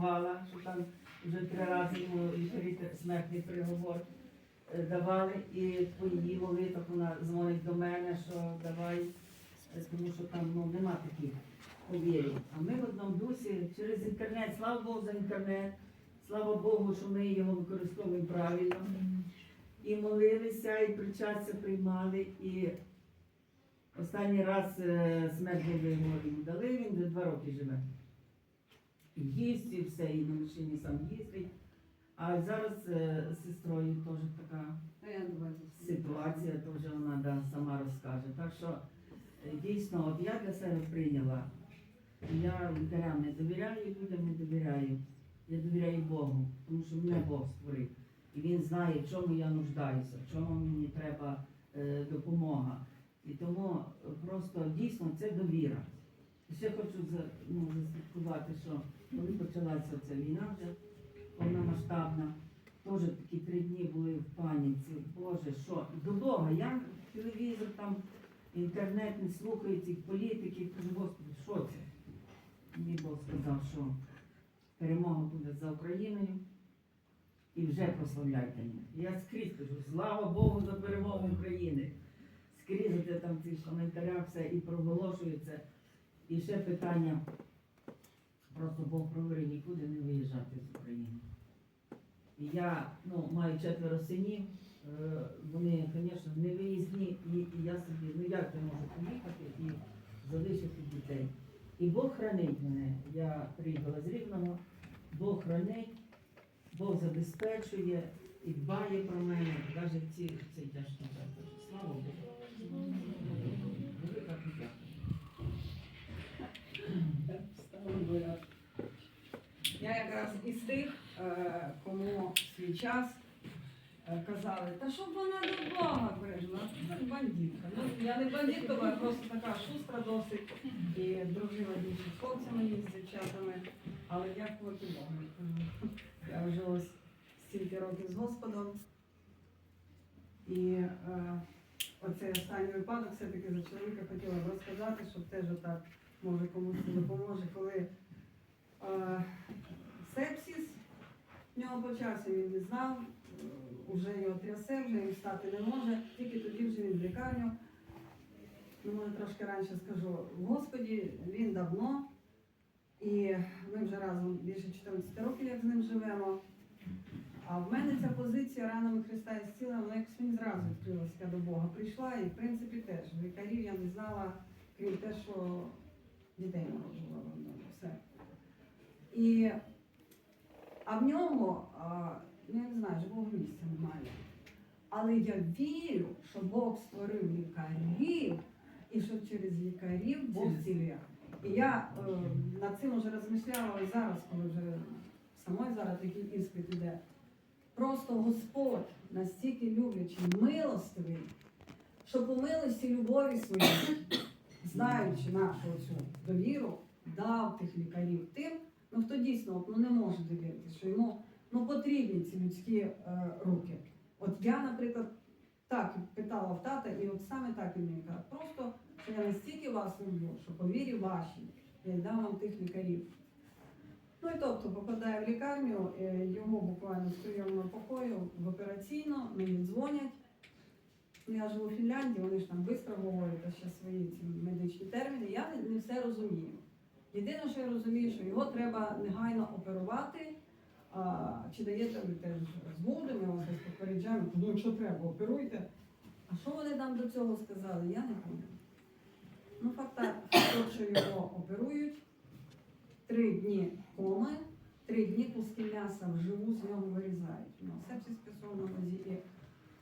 воювала, що там вже три рази йому смертний приговор е, давали, і по її молитвах вона дзвонить до мене, що давай, е, тому що там ну, нема таких повірів. А ми в одному дусі через інтернет, слава Богу за інтернет, слава Богу, що ми його використовуємо правильно. І молилися, і причастя приймали, і останній раз е, смертний йому дали, він вже два роки живе. І їсть, і все, і на машині сам їздить. А зараз е, з сестрою теж така ситуація, то вже вона да, сама розкаже. Так що е, дійсно, от я для себе прийняла. Я лікарям не довіряю, людям не довіряю. Я довіряю Богу, тому що мене Бог створив. І він знає, в чому я нуждаюся, в чому мені треба е, допомога. І тому е, просто дійсно це довіра. І ще хочу за, ну, заслідкувати, що коли почалася ця війна вже повномасштабна, теж такі три дні були в паніці. Боже, що до Бога, я телевізор там, інтернет не слухаю цих політиків, кажу, Господи, що це? Мені Бог сказав, що перемога буде за Україною і вже прославляйте мене. Я скрізь кажу, слава Богу за перемогу України. Скрізь оце там в цих коментарях все і проголошується. І ще питання. Просто Бог говорить нікуди не виїжджати з України. І я ну, маю четверо синів, е, вони, звісно, не виїзні, і, я собі, ну як я можу поїхати і залишити дітей. І Бог хранить мене. Я приїхала з Рівного, Бог хранить, Бог забезпечує і дбає про мене, навіть в ці, в цей тяжкий час. Слава Богу. Велика подяка. Я якраз із тих, е, кому свій час е, казали, та щоб вона до Бога бережна, ну, бандитка. Ну, я не бандитка, я просто така шустра досить і дружила більше з хлопцями, ніж з дівчатами, але дякувати Богу. Я вже ось стільки років з Господом. І е, оцей останній випадок все-таки за чоловіка хотіла б розказати, щоб теж отак може комусь допоможе, коли е, сепсис в нього почався, він не знав, е, вже його трясе, вже він встати не може, тільки тоді вже він в лікарню. Ну, може, трошки раніше скажу, в Господі він давно, і ми вже разом більше 14 років, як з ним живемо. А в мене ця позиція ранами Христа і зцілення, вона якось мені зразу відкрилася, до Бога прийшла, і в принципі теж лікарів я не знала, крім те, що дітей народжувала вдома, все. І, а в нього, ну я не знаю, живого місця немає. Але я вірю, що Бог створив лікарів, і що через лікарів Бог цілює. І я е, над цим вже розмишляла і зараз, коли вже самої зараз такий іспит іде. Просто Господь настільки люблячий, милостивий, що по милості любові своїй, знаючи нашу цю довіру, дав тих лікарів тим, ну хто дійсно ну, не може довірити, що йому ну, потрібні ці людські е, руки. От я, наприклад, так питала в тата, і от саме так він мені каже, просто що я настільки вас люблю, що по вірі вашій я дам вам тих лікарів. Ну і тобто попадає в лікарню, е, його буквально з прийомного покою в операційну, мені дзвонять. Ну, Я живу в Фінляндії, вони ж там швидко говорять ще свої ці медичні терміни. Я не все розумію. Єдине, що я розумію, що його треба негайно оперувати. А, чи даєте ви теж згоду, ми вас попереджаємо, ну що треба, оперуйте. А що вони там до цього сказали, я не пам'ятаю. Ну, факт що його оперують, три дні коми, три дні куски м'яса вживу з нього вирізають. У нього сепсис пішов на і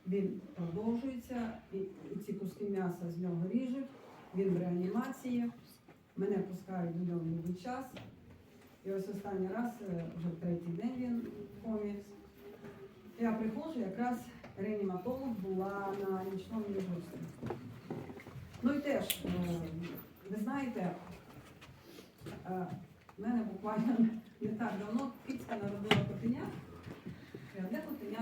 він продовжується, і ці куски м'яса з нього ріжуть, він в реанімації, мене пускають до нього новий час. І ось останній раз, е, вже третій день він в. Я приходжу, якраз реаніматолог була на нічному дежурстві. Ну і теж, е, ви знаєте, е, в мене буквально не так давно кицька народила котеня, одне котенятко здохло. І я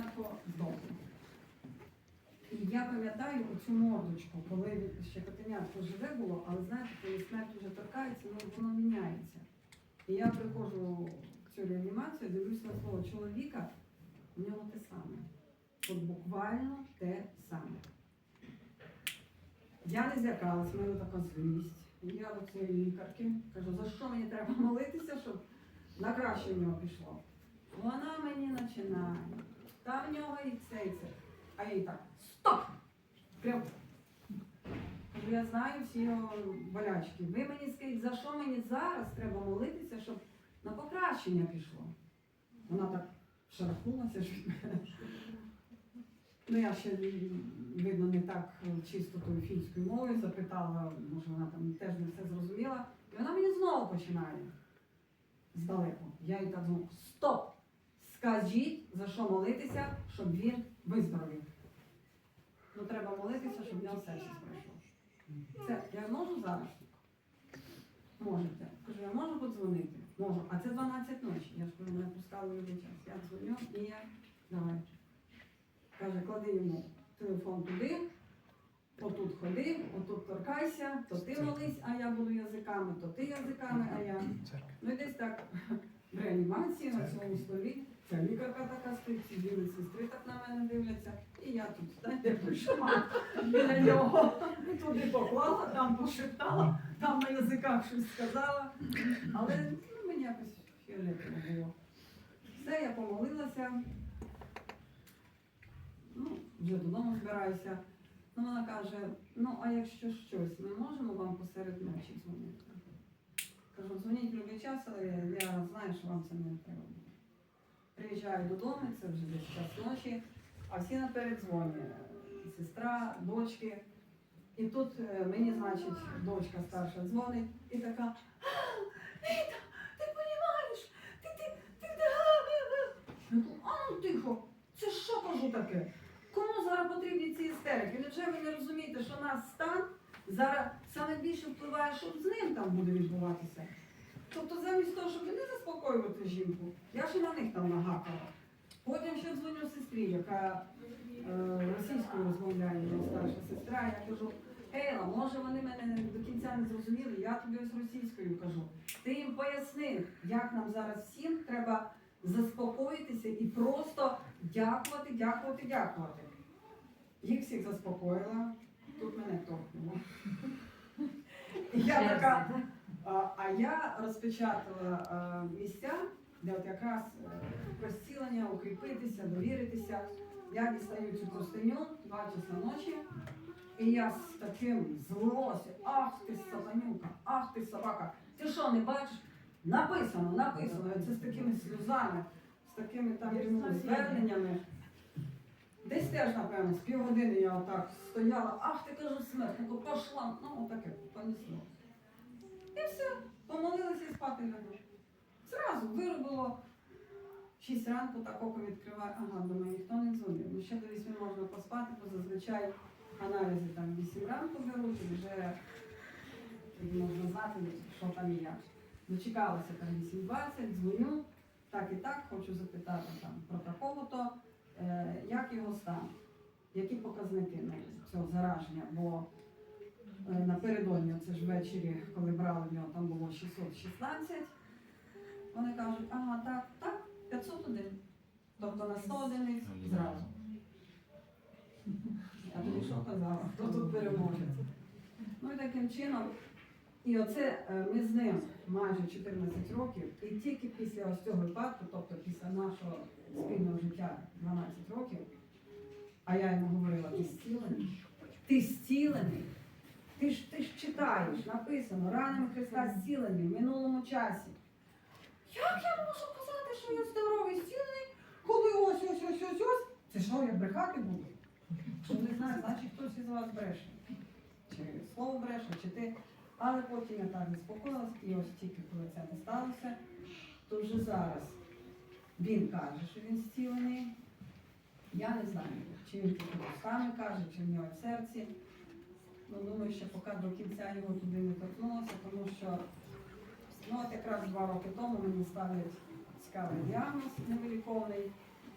пам'ятаю оцю мордочку, коли ще котенятко живе було, але знаєте, коли смерть вже торкається, ну воно міняється. І я приходжу в цю реанімацію, дивлюся на свого чоловіка, у нього те саме. От буквально те саме. Я не злякалась, в мене така злість. Я до цієї лікарки кажу, за що мені треба молитися, щоб на краще в нього пішло. Вона мені починає. Та в нього і це, і це. А їй так, стоп! Прям. Я знаю всі його болячки. Ви мені скажіть, за що мені зараз треба молитися, щоб на покращення пішло. Вона так шарахнулася. Ну, я ще видно не так чисто тою фінською мовою запитала, може вона там теж не все зрозуміла. І вона мені знову починає здалеку. Я їй так знову стоп! Скажіть, за що молитися, щоб він виздоровів. Ну треба молитися, щоб в нього серце пройшло. Це я можу зараз? Можете. Кажу, я можу подзвонити? Можу. А це 12 ночі. Я ж кажу, мене пускали в час. Я дзвоню і я давай. Каже, клади йому телефон туди, отут ходи, отут торкайся, то ти молись, а я буду язиками, то ти язиками, а я. Ну і десь так в реанімації на цьому столі. Ця лікарка така стоїть, ці дві сестри так на мене дивляться. І я тут, знаєте, прийшла біля нього. Туди поклала, там пошептала, там на язиках щось сказала. Але ну, мені якось фіолетово було. Все, я помолилася. Ну, вже додому збираюся. Ну, вона каже, ну а якщо щось, ми можемо вам посеред ночі дзвонити? Кажу, дзвоніть в будь-який час, але я знаю, що вам це не треба. Буде». Приїжджаю додому, це вже десь час ночі, а всі наперед дзвонять. Сестра, дочки. І тут е, мені, значить, дочка старша дзвонить і така, Віта, ти розумієш? Ти, ти, ти, ти, а, ну тихо, це що кажу таке? Кому зараз потрібні ці істерики? Невже ви не розумієте, що наш стан зараз саме більше впливає, що з ним там буде відбуватися? Тобто замість того, щоб не заспокоювати жінку, я ще на них там нагакала. Потім ще дзвоню сестрі, яка е, російською розмовляє, моя старша сестра, я кажу, Ейла, може вони мене до кінця не зрозуміли, я тобі ось російською кажу. Ти їм пояснив, як нам зараз всім треба заспокоїтися і просто дякувати, дякувати, дякувати. Їх всіх заспокоїла, тут мене торкнуло. Я така, а, я розпечатала місця, де от якраз е, розцілення, укріпитися, довіритися. Я дістаю цю простиню, два часа ночі, і я з таким злості, ах ти сатанюка, ах ти собака. Ти що, не бачиш? Написано, написано. Це з такими сльозами, з такими там зверненнями. Десь теж, напевно, з півгодини я отак стояла, ах ти кажу смерть, ну пошла, ну отаке понесло. І все, помолилася і спати лягла. Зразу виробило. Шість ранку так око відкриваю, ага, думаю, ніхто не дзвонив. Ну ще до вісьми можна поспати, бо зазвичай аналізи там 8 ранку беруть, і вже можна знати, що там і як. Дочекалася там 8.20, дзвоню, так і так, хочу запитати там про такого-то, е, як його стан, які показники ну, цього зараження, бо напередодні, це ж ввечері, коли брали в нього, там було 616, вони кажуть, ага, так, так, 501. Тобто на 100 одиниць зразу. Я тобі що казала, хто тут переможе? Ну і таким чином, і оце е, ми з ним майже 14 років, і тільки після ось цього випадку, тобто після нашого спільного життя 12 років, а я йому говорила, ти зцілений, ти зцілений. Ти ж ти ж читаєш, написано, ранами Христа зцілені в минулому часі. Як я можу казати, що я здоровий зцілений, коли ось ось ось ось ось? Це що, я брехати буду? Що не знаю, значить хтось із вас бреше. Чи слово бреше, чи ти. Але потім я так заспокоїлась, і ось тільки коли це не сталося, то вже зараз він каже, що він зцілений. Я не знаю, чи він устами каже, чи в нього в серці. Ну, думаю, що поки до кінця його туди не торкнулося, тому що ну, от якраз два роки тому мені ставлять цікавий діагноз невиліковний.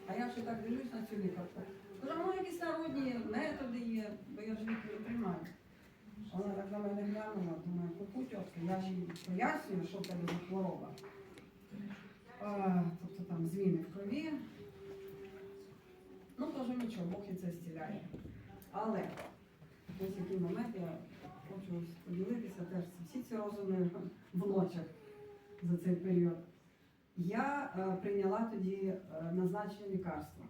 А я вже так дивлюсь на цю лікарку. Кажу, ну якісь народні методи є, бо я ж ліки не приймаю. Вона так на мене глянула, думаю, купу тьотку, я ж їй пояснюю, що це за хвороба. А, тобто там зміни в крові. Ну, кажу, нічого, Бог і це стіляє. Але ось який момент я хочу поділитися теж всі ці розуми в ночах за цей період. Я е, прийняла тоді е, назначення лікарства.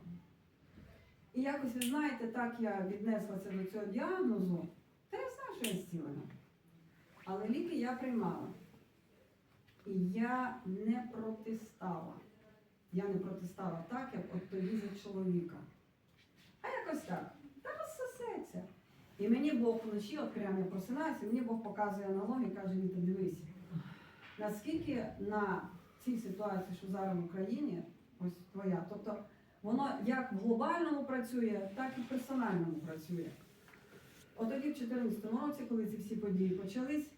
І якось, ви знаєте, так я віднеслася до цього діагнозу, та я знаю, що я зцілена. Але ліки я приймала. І я не протистала. Я не протистала так, як от тоді за чоловіка. А якось так. І мені Бог вночі, я просинаюся, мені Бог показує аналогію каже, Віта, дивись, наскільки на цій ситуації, що зараз в Україні, ось твоя, тобто воно як в глобальному працює, так і в персональному працює. От тоді в 2014 році, коли ці всі події почались,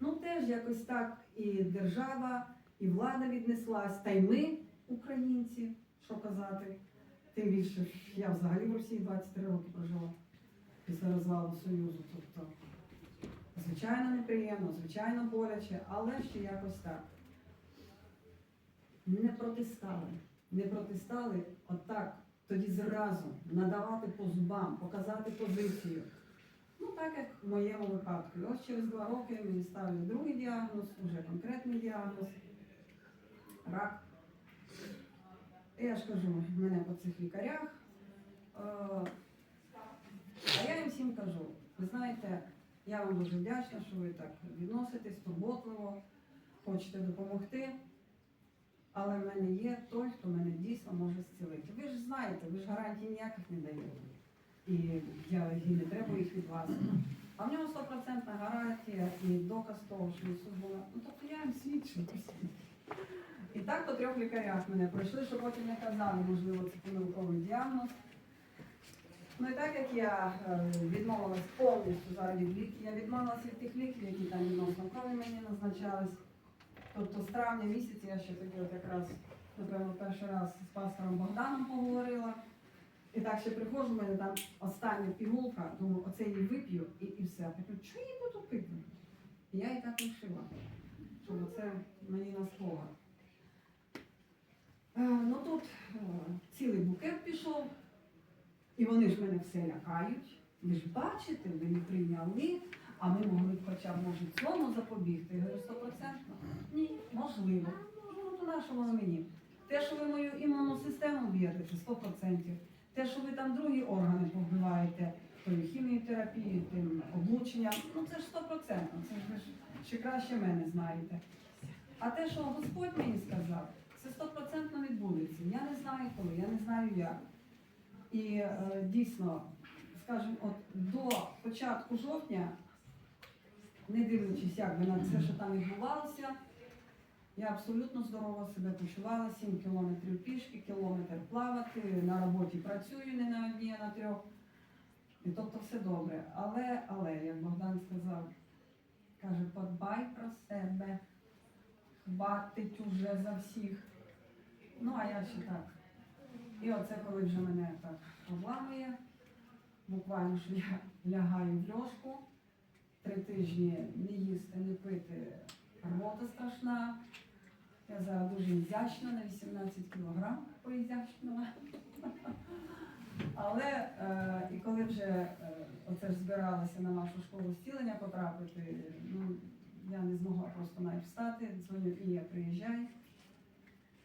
ну теж якось так і держава, і влада віднеслась, та й ми, українці, що казати. Тим більше я взагалі в Росії 23 роки прожила після розвалу Союзу. Тобто, звичайно, неприємно, звичайно, боляче, але ще якось так. Не протистали. Не протистали отак, тоді зразу надавати по зубам, показати позицію. Ну, так як в моєму випадку. І ось через два роки мені ставлять другий діагноз, вже конкретний діагноз. Рак. І я ж кажу, мене по цих лікарях. А я їм всім кажу, ви знаєте, я вам дуже вдячна, що ви так відноситесь турботливо, хочете допомогти. Але в мене є той, хто мене дійсно може зцілити. Ви ж знаєте, ви ж гарантій ніяких не даєте. І я і не треба їх від вас. А в нього стопроцентна гарантія і доказ того, що Ісус була. Ну тобто я їм свідчу. І так по трьох лікарях мене пройшли, що потім не казали, можливо, це помилковий діагноз. Ну і так як я е, відмовилась повністю зараз від ліків, я відмовилася від тих ліків, які там відносно крові мені назначались. Тобто з травня місяця я ще тоді от якраз, напевно, перший раз з пастором Богданом поговорила. І так ще приходжу, в мене там остання пігулка, думаю, оце її вип'ю і, і все. А потім, що її буду пити? І я її так лишила, щоб це мені на спогад. Е, ну тут е, цілий букет пішов, і вони ж мене все лякають. Ви ж бачите, ви не прийняли, а ми могли б хоча б може цьому запобігти. Я говорю, стопроцентно. Ні, можливо. Ну, то на воно мені? Те, що ви мою імунну систему б'єте, це 100%. Те, що ви там другі органи повбиваєте, тою хіміотерапією, тим облученням, ну це ж 100%. Це ж ви ж ще краще мене знаєте. А те, що Господь мені сказав, це стопроцентно відбудеться. Я не знаю коли, я не знаю як. І е, дійсно, скажімо, от до початку жовтня, не дивлячись, як би на все, що там відбувалося, я абсолютно здорово себе почувала, 7 кілометрів пішки, кілометр плавати, на роботі працюю не на одній, а на трьох. І тобто все добре. Але, але, як Богдан сказав, каже, подбай про себе, хватить уже за всіх. Ну, а я ще так. І оце коли вже мене так обламує, буквально що я лягаю в льошку, три тижні не їсти, не пити, робота страшна. Я зараз дуже ізящна, на 18 кілограм поізящнила. Але е, і коли вже е, оце ж збиралася на нашу школу зцілення потрапити, ну, я не змогла просто навіть встати, дзвоню Ія, приїжджай.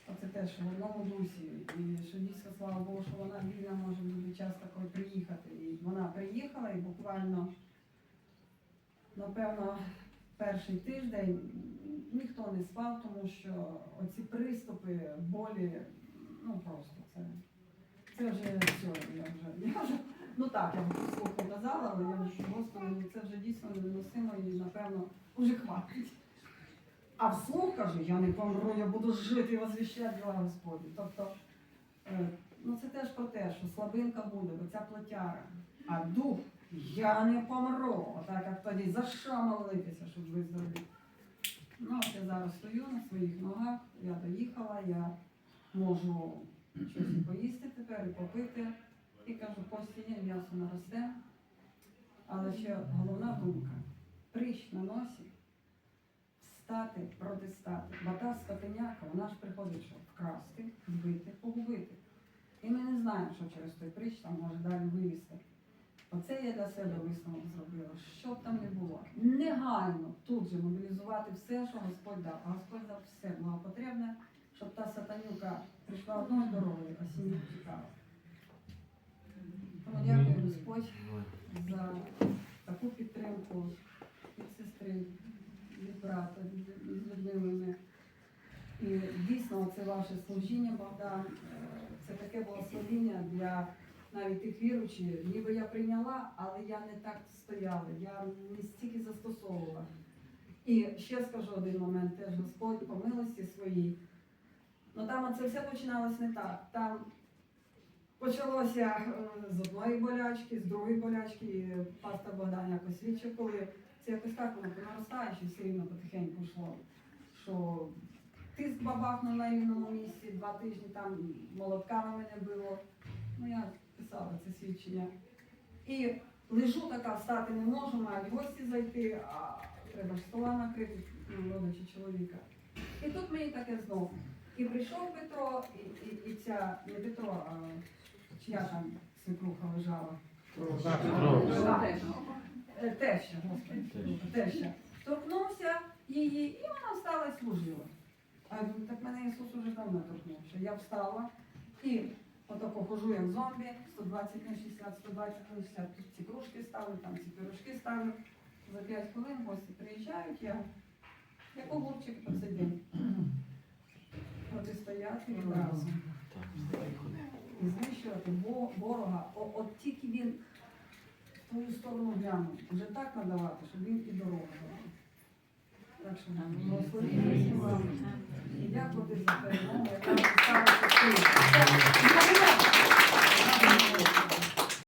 Оце теж в одному дусі. І що дійсно, слава Богу, що вона вільна може в будь-який час такої приїхати. І вона приїхала і буквально, напевно, перший тиждень ніхто не спав, тому що оці приступи болі, ну просто це. Це вже все, я вже, я вже, ну так, я вслух казала, але я вже, господи, це вже дійсно невиносимо і, напевно, вже хватить. А вслух кажу, я не помру, я буду жити і возвіщати діла Господні. Тобто, е, ну це теж про те, що слабинка буде, бо ця плотяра. А дух, я не помру. Отак як тоді за що молитися, щоб виздоровіти. Ну, от я зараз стою на своїх ногах, я доїхала, я можу щось і поїсти тепер, і попити. І кажу, постійно м'ясо наросте. Але ще головна думка. Прищ на носі, встати, протистати. Бо та скотиняка, вона ж приходить, щоб вкрасти, вбити, погубити. І ми не знаємо, що через той притч там може далі вивізти. Оце я для себе висновок зробила. Що б там не було. Негайно тут же мобілізувати все, що Господь дав. А Господь дав все благопотребне, щоб та сатанюка прийшла одною дорогою, а сім'ї тікала. Тому дякую Господь за таку підтримку від сестри, від брата, від, від І дійсно це ваше служіння, Богдан, е, це таке благословіння для навіть тих віруючих. Ніби я прийняла, але я не так стояла, я не стільки застосовувала. І ще скажу один момент, теж Господь по милості своїй. Ну там це все починалось не так. Там почалося е, з одної болячки, з другої болячки. І Пастор Богдан якось свідчив, коли це якось так воно наростає, що все рівно потихеньку йшло. Що тиск бабахнув на рівному місці, два тижні там молотками мене було. Ну я писала це свідчення. І лежу така, встати не можу, мають гості зайти, а треба ж стола накрити, ну, родичі чоловіка. І тут мені таке знову. І прийшов Петро, і, і, і ця, не Петро, а чия там свекруха лежала. Так. Теща, господи, теща. Торкнувся її, і вона встала і служила. А я думаю, так мене Ісус уже давно торкнувся. Я встала і отако хожу як зомбі, 120 на 60, 120 на 60. Тут ці кружки ставлю, там ці пирожки ставлю. За 5 хвилин гості приїжджають, я як огурчик по цей день. Протистояти відразу. І знищувати ворога. От тільки він свою сторону глянув. Вже так надавати, щоб він і дорогу давав. Так що благословіть вам і дякувати за перемогу, яка сталася.